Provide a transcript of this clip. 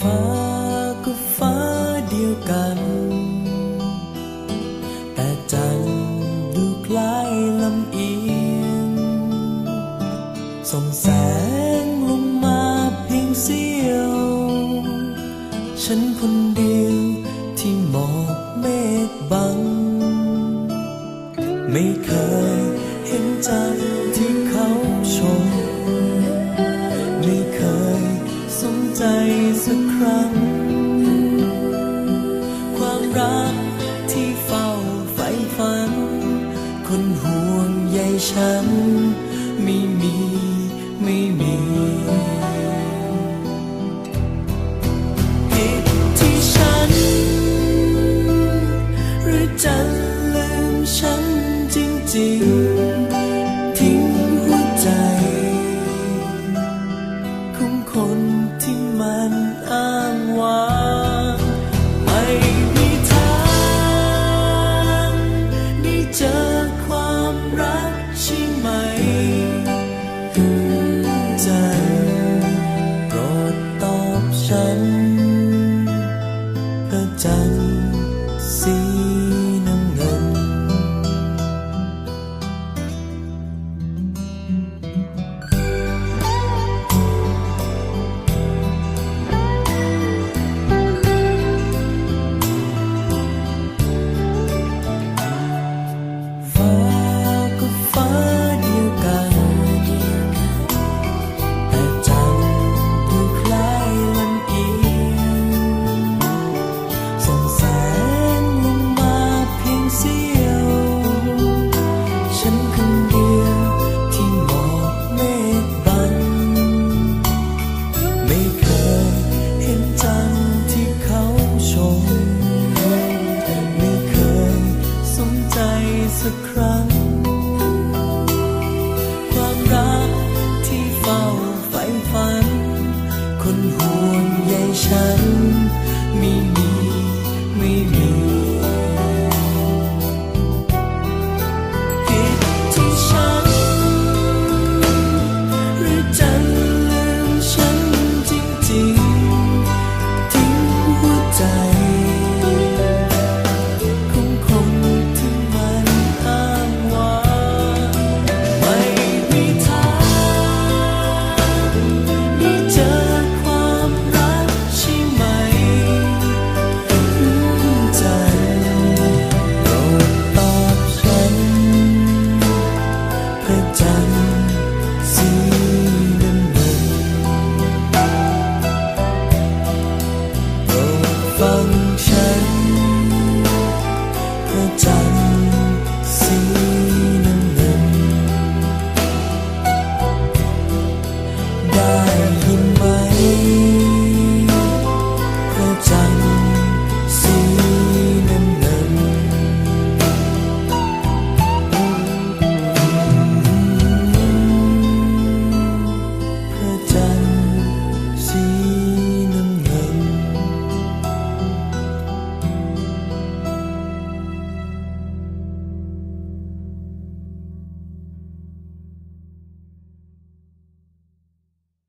ฟ้าก็ฟ้าเดียวกัน แต่จันดูคล้ายลำเอียงส่องแสงลงมาเพียงเสี้ยว ฉันคนเดียวที่หมอกเมฆบัง ไม่เคยเห็นจันที่เขาชม ใจสักครั้ง ความรักที่เฝ้าใฝ่ฝัน คนห่วงใยฉัน ไม่มีไม่มีผิดที่ฉัน หรือจะลืมฉันจริงๆ ที่ สักครั้ง ความรักที่เฝ้าใฝ่ฝัน คนห่วงใยฉัน